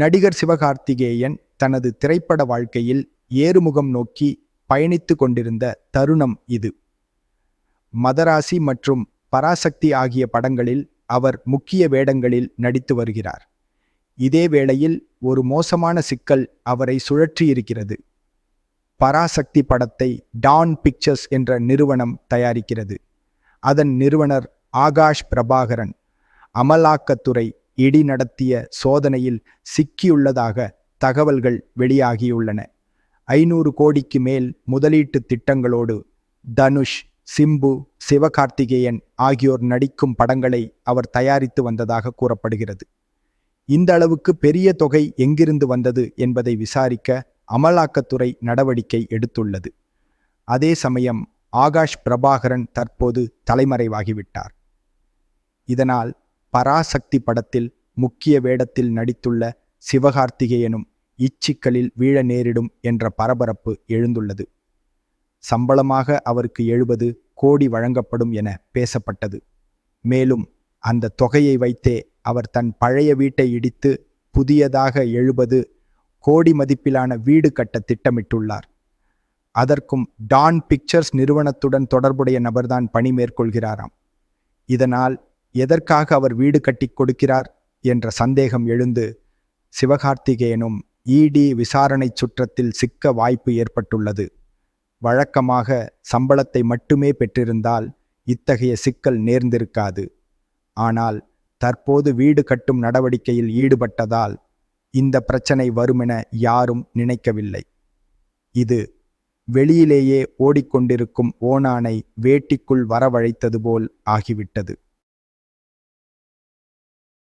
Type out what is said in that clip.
நடிகர் சிவகார்த்திகேயன் தனது திரைப்பட வாழ்க்கையில் ஏறுமுகம் நோக்கி பயணித்து கொண்டிருந்த தருணம் இது. மதராசி மற்றும் பராசக்தி ஆகிய படங்களில் அவர் முக்கிய வேடங்களில் நடித்து வருகிறார். இதே வேளையில் ஒரு மோசமான சிக்கல் அவரை சுழற்றியிருக்கிறது. பராசக்தி படத்தை டான் பிக்சர்ஸ் என்ற நிறுவனம் தயாரிக்கிறது. அதன் நிறுவனர் ஆகாஷ் பிரபாகரன் அமலாக்கத்துறை இடி நடத்திய சோதனையில் சிக்கியுள்ளதாக தகவல்கள் வெளியாகியுள்ளன. ஐநூறு கோடிக்கு மேல் முதலீட்டு திட்டங்களோடு தனுஷ் சிம்பு சிவகார்த்திகேயன் ஆகியோர் நடிக்கும் படங்களை அவர் தயாரித்து வந்ததாக கூறப்படுகிறது. இந்த அளவுக்கு பெரிய தொகை எங்கிருந்து வந்தது என்பதை விசாரிக்க அமலாக்கத்துறை நடவடிக்கை எடுத்துள்ளது. அதே சமயம் ஆகாஷ் பிரபாகரன் தற்போது தலைமறைவாகிவிட்டார். இதனால் பராசக்தி படத்தில் முக்கிய வேடத்தில் நடித்துள்ள சிவகார்த்திகேயனும் இச்சிக்கலில் வீழ நேரிடும் என்ற பரபரப்பு எழுந்துள்ளது. சம்பளமாக அவருக்கு எழுபது கோடி வழங்கப்படும் என பேசப்பட்டது. மேலும் அந்த தொகையை வைத்தே அவர் தன் பழைய வீட்டை இடித்து புதியதாக எழுபது கோடி மதிப்பிலான வீடு கட்ட திட்டமிட்டுள்ளார். அதற்கும் டான் பிக்சர்ஸ் நிறுவனத்துடன் தொடர்புடைய நபர்தான் பணி மேற்கொள்கிறாராம். இதனால் எதற்காக அவர் வீடு கட்டிக் கொடுக்கிறார் என்ற சந்தேகம் எழுந்து சிவகார்த்திகேயனும் இடி விசாரணை சுற்றத்தில் சிக்க வாய்ப்பு ஏற்பட்டுள்ளது. வழக்கமாக சம்பளத்தை மட்டுமே பெற்றிருந்தால் இத்தகைய சிக்கல் நேர்ந்திருக்காது. ஆனால் தற்போது வீடு கட்டும் நடவடிக்கையில் ஈடுபட்டதால் இந்த பிரச்சனை வருமென யாரும் நினைக்கவில்லை. இது வெளியிலேயே ஓடிக்கொண்டிருக்கும் ஓணானை வேட்டிக்குள் வரவழைத்தது போல் ஆகிவிட்டது.